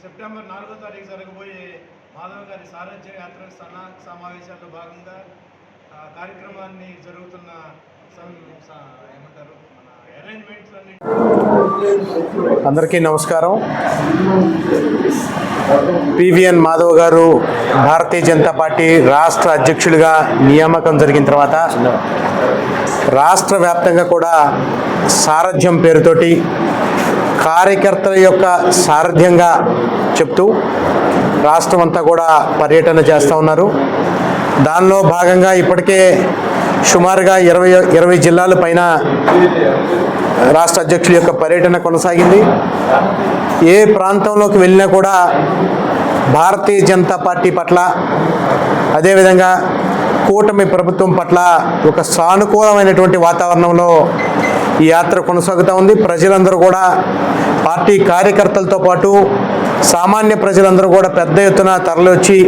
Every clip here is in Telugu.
సెప్టెంబర్ నాలుగో తారీఖు జరగబోయే మాధవ గారి సారథ్య యాత్ర సన్నా సమావేశాల్లో భాగంగా కార్యక్రమాన్ని జరుగుతున్న ఏమంటారు మన అరేంజ్మెంట్స్ అన్ని అందరికీ నమస్కారం. పివిఎన్ మాధవ్ గారు భారతీయ జనతా పార్టీ రాష్ట్ర అధ్యక్షుడిగా నియామకం జరిగిన తర్వాత రాష్ట్ర వ్యాప్తంగా కూడా సారథ్యం పేరుతోటి కార్యకర్తల యొక్క సారథ్యంగా చెప్తూ రాష్ట్రం అంతా కూడా పర్యటన చేస్తూ ఉన్నారు. దానిలో భాగంగా ఇప్పటికే సుమారుగా ఇరవై ఇరవై జిల్లాల పైన రాష్ట్ర అధ్యక్షుల యొక్క పర్యటన కొనసాగింది. ఏ ప్రాంతంలోకి వెళ్ళినా కూడా భారతీయ జనతా పార్టీ పట్ల అదేవిధంగా కూటమి ప్రభుత్వం పట్ల ఒక సానుకూలమైనటువంటి వాతావరణంలో ఈ యాత్ర కొనసాగుతూ ఉంది. ప్రజలందరూ కూడా పార్టీ కార్యకర్తలతో పాటు సామాన్య ప్రజలందరూ కూడా పెద్ద ఎత్తున తరలివచ్చి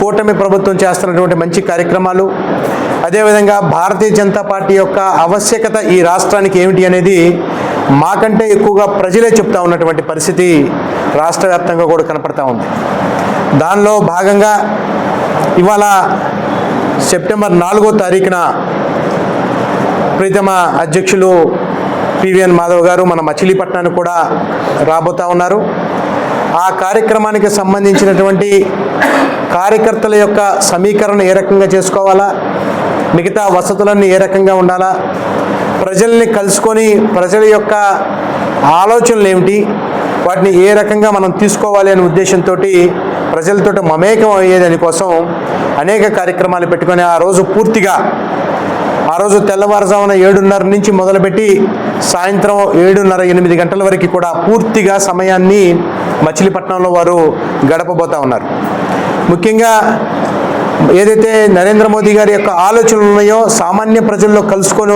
కూటమి ప్రభుత్వం చేస్తున్నటువంటి మంచి కార్యక్రమాలు. అదేవిధంగా భారతీయ జనతా పార్టీ యొక్క ఆవశ్యకత ఈ రాష్ట్రానికి ఏమిటి అనేది మాకంటే ఎక్కువగా ప్రజలే చెప్తా ఉన్నటువంటి పరిస్థితి రాష్ట్ర వ్యాప్తంగా కూడా కనపడతా ఉంది. దానిలో భాగంగా ఇవాళ సెప్టెంబర్ నాలుగో తారీఖున ప్రీతమ అధ్యక్షులు పివిఎన్ మాధవ్ గారు మన మచిలీపట్నానికి కూడా రాబోతా ఉన్నారు. ఆ కార్యక్రమానికి సంబంధించినటువంటి కార్యకర్తల యొక్క సమీకరణ ఏ రకంగా చేసుకోవాలా? మిగతా వసతులన్నీ ఏ రకంగా ఉండాలా? ప్రజల్ని కలుసుకొని ప్రజల యొక్క ఆలోచనలు ఏమిటి? వాటిని ఏ రకంగా మనం తీసుకోవాలి అనే ఉద్దేశంతో ప్రజలతో మమేకం అయ్యేదాని కోసం అనేక కార్యక్రమాలు పెట్టుకొని ఆ రోజు పూర్తిగా ఆ రోజు తెల్లవారుజామున ఏడున్నర నుంచి మొదలుపెట్టి సాయంత్రం ఏడున్నర ఎనిమిది గంటల వరకు కూడా పూర్తిగా సమయాన్ని మచిలీపట్నంలో వారు గడపబోతా ఉన్నారు. ముఖ్యంగా ఏదైతే నరేంద్ర మోదీ గారి యొక్క ఆలోచనలు ఉన్నాయో సామాన్య ప్రజల్లో కలుసుకొని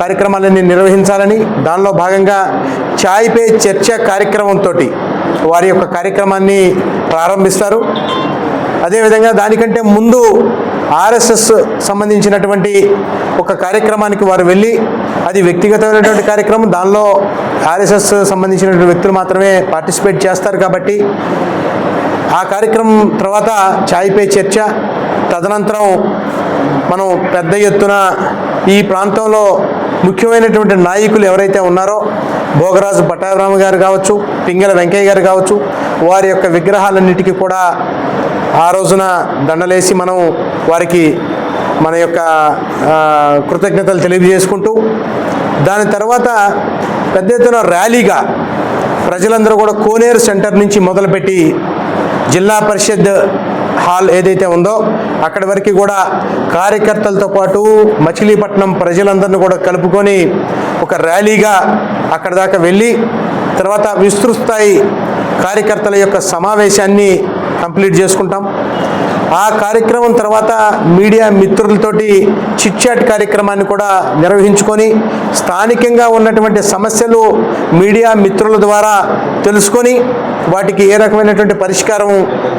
కార్యక్రమాలన్నీ నిర్వహించాలని దానిలో భాగంగా ఛాయ్ పే చర్చ కార్యక్రమంతో వారి యొక్క కార్యక్రమాన్ని ప్రారంభిస్తారు. అదేవిధంగా దానికంటే ముందు ఆర్ఎస్ఎస్ సంబంధించినటువంటి ఒక కార్యక్రమానికి వారు వెళ్ళి అది వ్యక్తిగతమైనటువంటి కార్యక్రమం. దానిలో ఆర్ఎస్ఎస్ సంబంధించినటువంటి వ్యక్తులు మాత్రమే పార్టిసిపేట్ చేస్తారు కాబట్టి ఆ కార్యక్రమం తర్వాత ఛాయ్ పే చర్చ. తదనంతరం మనం పెద్ద ఎత్తున ఈ ప్రాంతంలో ముఖ్యమైనటువంటి నాయకులు ఎవరైతే ఉన్నారో భోగరాజు భట్టారామ గారు కావచ్చు పింగళ వెంకయ్య గారు కావచ్చు వారి యొక్క విగ్రహాలన్నిటికీ కూడా ఆ రోజున దండలేసి మనం వారికి మన యొక్క కృతజ్ఞతలు తెలియజేసుకుంటూ దాని తర్వాత పెద్ద ఎత్తున ర్యాలీగా ప్రజలందరూ కూడా కోనేరు సెంటర్ నుంచి మొదలుపెట్టి జిల్లా పరిషత్ హాల్ ఏదైతే ఉందో అక్కడి వరకు కూడా కార్యకర్తలతో పాటు మచిలీపట్నం ప్రజలందరినీ కూడా కలుపుకొని ఒక ర్యాలీగా అక్కడ దాకా వెళ్ళి తర్వాత విస్తృత స్థాయి కార్యకర్తల యొక్క సమావేశాన్ని కంప్లీట్ చేసుకుంటాం. ఆ కార్యక్రమం తర్వాత మీడియా మిత్రులతోటి చిట్ చాట్ కార్యక్రమాన్ని కూడా నిర్వహించుకొని స్థానికంగా ఉన్నటువంటి సమస్యలు మీడియా మిత్రుల ద్వారా తెలుసుకొని వాటికి ఏ రకమైనటువంటి పరిష్కారం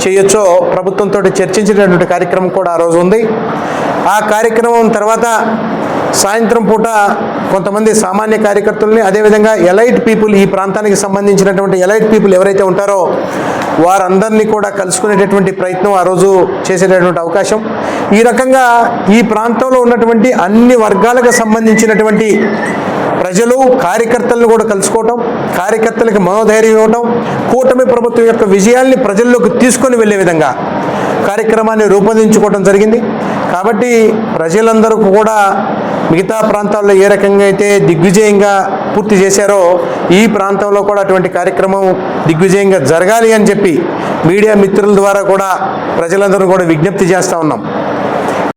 చేయొచ్చో ప్రభుత్వంతో చర్చించినటువంటి కార్యక్రమం కూడా ఆ రోజు ఉంది. ఆ కార్యక్రమం తర్వాత సాయంత్రం పూట కొంతమంది సామాన్య కార్యకర్తల్ని అదేవిధంగా ఎలైట్ పీపుల్ ఈ ప్రాంతానికి సంబంధించినటువంటి ఎలైట్ పీపుల్ ఎవరైతే ఉంటారో వారందరినీ కూడా కలుసుకునేటటువంటి ప్రయత్నం ఆ రోజు చేసేటటువంటి అవకాశం. ఈ రకంగా ఈ ప్రాంతంలో ఉన్నటువంటి అన్ని వర్గాలకు సంబంధించినటువంటి ప్రజలు కార్యకర్తలను కూడా కలుసుకోవటం కార్యకర్తలకు మనోధైర్యం ఇవ్వటం కూటమి ప్రభుత్వం యొక్క విజయాల్ని ప్రజల్లోకి తీసుకొని వెళ్ళే విధంగా కార్యక్రమాన్ని రూపొందించుకోవటం జరిగింది. కాబట్టి ప్రజలందరూ కూడా మిగతా ప్రాంతాల్లో ఏ రకంగా అయితే దిగ్విజయంగా పూర్తి చేశారో ఈ ప్రాంతంలో కూడా అటువంటి కార్యక్రమం దిగ్విజయంగా జరగాలి అని చెప్పి మీడియా మిత్రుల ద్వారా కూడా ప్రజలందరూ కూడా విజ్ఞప్తి చేస్తూ ఉన్నాం.